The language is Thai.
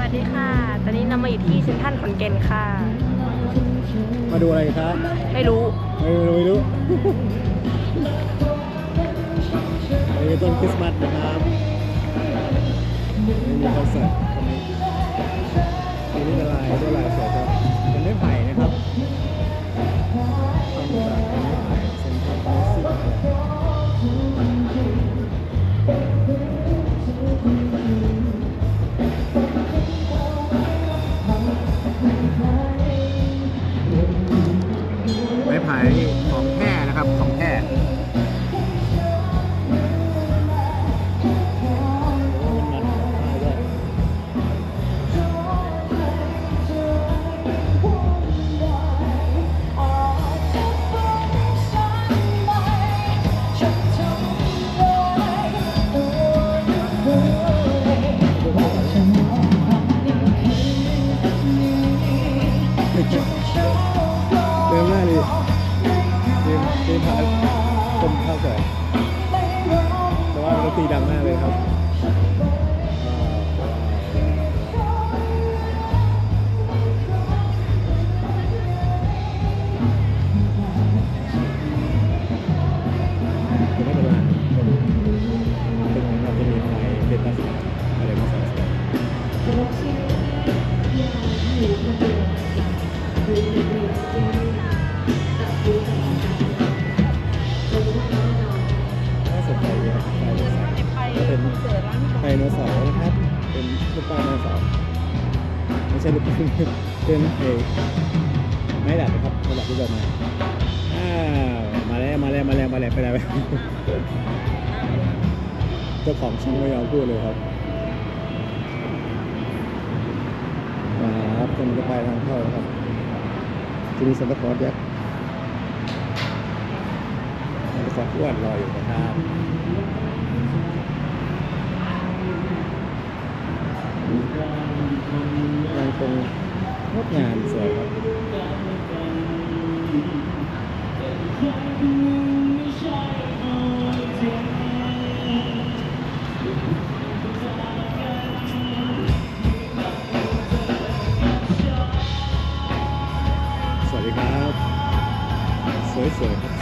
วัสดีค่ะ ตอนนี้เรามาอยู่ที่เซ็นทรัลขอนแก่นค่ะ มาดูอะไรครับไม่รู้ ไม่รู้ไม่รู้อันนี้ต้นคริสต์มาสนะครับนี่มีคอนเสิร์ตตรงนี้นี่เป็นลายด้วยลายสวยครับเป็นไม้ไผ่ ไม้ไผ่ของแท้นะครับของแท้เริ่มแรกเลย ทีมทีมพาคนเข้าสวยแต่ว่าดนตรีดังมากเลยครับจะไม่เป็นไรเป็นเราจะมีไฟเป็นตั เกิดร้านไดโนเสาร์นะครับเป็นลูกปั้นไดโนเสาร์ไม่ใช่ลูกปั้นเป็นเอไม้ดัดนะครับไม้ดัดที่แบบมาอ้าวมาแล้วมาแล้วมาแล้วมาแล้วไปแล้วเจ้าของช่องไม่ยอมพูดเลยครับมาครับกำลังจะไปทางเข้าครับจะมีซันตาคลอสยักษ์ซันตาคลอสอ้วนรออยู่นะครับ ยังคงงดงามสวยครับสวัสดีครับ สวยๆครับ